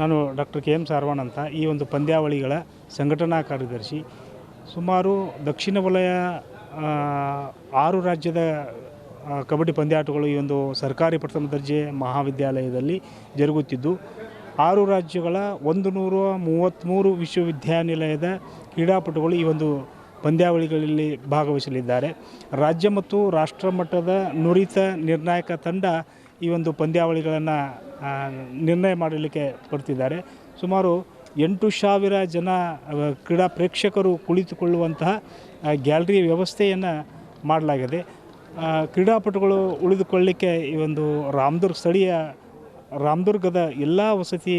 ನಾನು doctor K M ಸಾರವಣ್ ಅಂತ ಈ ಒಂದು ಪಂದ್ಯಾವಳಿಗಳ ಸಂಘಟನಾ ಕಾರ್ಯದರ್ಶಿ. ಸುಮಾರು ದಕ್ಷಿಣ ವಲಯ ಆರು ರಾಜ್ಯದ ಕಬಡ್ಡಿ ಪಂದ್ಯಾಟಗಳು ಈ ಒಂದು ಸರ್ಕಾರಿ ಪ್ರಥಮ ದರ್ಜೆ ಮಹಾವಿದ್ಯಾಲಯದಲ್ಲಿ ಜರುಗುತ್ತಿದ್ದು, ಆರು ರಾಜ್ಯಗಳ ಒಂದು ನೂರ ಮೂವತ್ತ್ಮೂರು ವಿಶ್ವವಿದ್ಯಾನಿಲಯದ ಕ್ರೀಡಾಪಟುಗಳು ಈ ಒಂದು ಪಂದ್ಯಾವಳಿಗಳಲ್ಲಿ ಭಾಗವಹಿಸಲಿದ್ದಾರೆ. ರಾಜ್ಯ ಮತ್ತು ರಾಷ್ಟ್ರ ಮಟ್ಟದ ನುರಿತ ನಿರ್ಣಾಯಕ ತಂಡ ಈ ಒಂದು ಪಂದ್ಯಾವಳಿಗಳನ್ನು ನಿರ್ಣಯ ಮಾಡಲಿಕ್ಕೆ ಬರ್ತಿದ್ದಾರೆ. ಸುಮಾರು ಎಂಟು ಸಾವಿರ ಜನ ಕ್ರೀಡಾ ಪ್ರೇಕ್ಷಕರು ಕುಳಿತುಕೊಳ್ಳುವಂತಹ ಗ್ಯಾಲರಿ ವ್ಯವಸ್ಥೆಯನ್ನು ಮಾಡಲಾಗಿದೆ. ಕ್ರೀಡಾಪಟುಗಳು ಉಳಿದುಕೊಳ್ಳಲಿಕ್ಕೆ ಈ ಒಂದು ರಾಮದುರ್ಗ ಸ್ಥಳೀಯ, ರಾಮದುರ್ಗದ ಎಲ್ಲ ವಸತಿ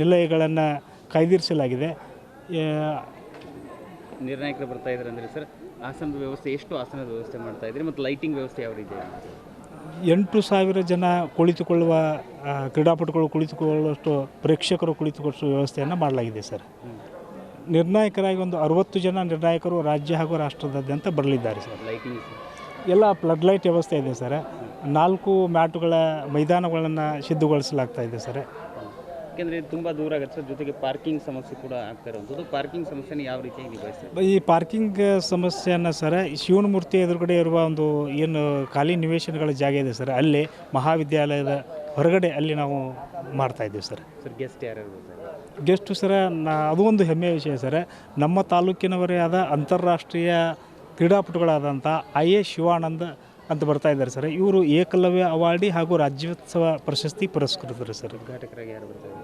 ನಿಲಯಗಳನ್ನು ಕಾಯ್ದಿರಿಸಲಾಗಿದೆ. ನಿರ್ಣಾಯಕರು ಬರ್ತಾ ಇದ್ದಾರೆ ಅಂದರೆ ಸರ್, ಆಸನದ ವ್ಯವಸ್ಥೆ, ಎಷ್ಟು ಆಸನದ ವ್ಯವಸ್ಥೆ ಮಾಡ್ತಾ ಇದ್ದೀರಿ? ಮತ್ತು ಲೈಟಿಂಗ್ ವ್ಯವಸ್ಥೆ ಯಾವ ರೀತಿ? ಎಂಟು ಸಾವಿರ ಜನ ಕುಳಿತುಕೊಳ್ಳುವ ಕ್ರೀಡಾಪಟುಗಳು ಕುಳಿತುಕೊಳ್ಳುವಷ್ಟು ಪ್ರೇಕ್ಷಕರು ಕುಳಿತುಕೊಳ್ಳುವ ವ್ಯವಸ್ಥೆಯನ್ನು ಮಾಡಲಾಗಿದೆ ಸರ್. ನಿರ್ಣಾಯಕರಾಗಿ ಒಂದು ಅರವತ್ತು ಜನ ನಿರ್ಣಾಯಕರು ರಾಜ್ಯ ಹಾಗೂ ರಾಷ್ಟ್ರದಾದ್ಯಂತ ಬರಲಿದ್ದಾರೆ ಸರ್. ಎಲ್ಲ ಫ್ಲಡ್ ಲೈಟ್ ವ್ಯವಸ್ಥೆ ಇದೆ ಸರ್. ನಾಲ್ಕು ಮ್ಯಾಟುಗಳ ಮೈದಾನಗಳನ್ನು ಸಿದ್ಧಗೊಳಿಸಲಾಗ್ತಾ ಇದೆ ಸರ್. ಯಾಕೆಂದರೆ ತುಂಬ ದೂರ ಆಗುತ್ತೆ ಸರ್ ಜೊತೆಗೆ ಪಾರ್ಕಿಂಗ್ ಸಮಸ್ಯೆ ಕೂಡ ಆಗ್ತಾ ಇರುವಂಥದ್ದು. ಪಾರ್ಕಿಂಗ್ ಸಮಸ್ಯೆನ ಯಾವ ರೀತಿಯಾಗಿ ನಿಭಾಯಿಸ್ತಾರೆ? ಈ ಪಾರ್ಕಿಂಗ್ ಸಮಸ್ಯೆಯನ್ನು ಸರ್ ಶಿವನ ಮೂರ್ತಿ ಎದುರುಗಡೆ ಇರುವ ಒಂದು ಏನು ಖಾಲಿ ನಿವೇಶನಗಳ ಜಾಗ ಇದೆ ಸರ್ ಅಲ್ಲಿ ಮಹಾವಿದ್ಯಾಲಯದ ಹೊರಗಡೆ ಅಲ್ಲಿ ನಾವು ಮಾಡ್ತಾ ಇದ್ದೀವಿ ಸರ್. ಸರ್ ಗೆಸ್ಟ್ ಯಾರು ಗೆಸ್ಟ್ ಗೆಸ್ಟು ಸರ ನಾ ಅದು ಒಂದು ಹೆಮ್ಮೆಯ ವಿಷಯ ಸರ್ ನಮ್ಮ ತಾಲೂಕಿನವರೇ ಆದ ಅಂತಾರಾಷ್ಟ್ರೀಯ ಕ್ರೀಡಾಪಟುಗಳಾದಂಥ ಐ ಎ ಶಿವಾನಂದ್ ಅಂತ ಬರ್ತಾ ಇದ್ದಾರೆ ಸರ್. ಇವರು ಏಕಲವ್ಯ ಅವಾರ್ಡಿ ಹಾಗೂ ರಾಜ್ಯೋತ್ಸವ ಪ್ರಶಸ್ತಿ ಪುರಸ್ಕೃತರು ಸರ್. ಉದ್ಘಾಟಕರಾಗಿ ಯಾರು ಬರ್ತಾರೆ?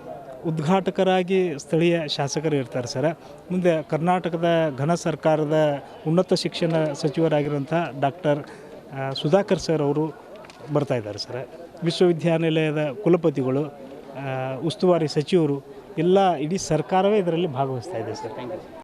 ಉದ್ಘಾಟಕರಾಗಿ ಸ್ಥಳೀಯ ಶಾಸಕರು ಇರ್ತಾರೆ ಸರ್. ಮುಂದೆ ಕರ್ನಾಟಕದ ಘನ ಸರ್ಕಾರದ ಉನ್ನತ ಶಿಕ್ಷಣ ಸಚಿವರಾಗಿರುವಂಥ ಡಾಕ್ಟರ್ ಸುಧಾಕರ್ ಸರ್ ಅವರು ಬರ್ತಾ ಇದ್ದಾರೆ ಸರ್. ವಿಶ್ವವಿದ್ಯಾನಿಲಯದ ಕುಲಪತಿಗಳು ಉಸ್ತುವಾರಿ ಸಚಿವರು ಎಲ್ಲ ಇಡೀ ಸರ್ಕಾರವೇ ಇದರಲ್ಲಿ ಭಾಗವಹಿಸ್ತಾ ಇದೆ ಸರ್. Thank you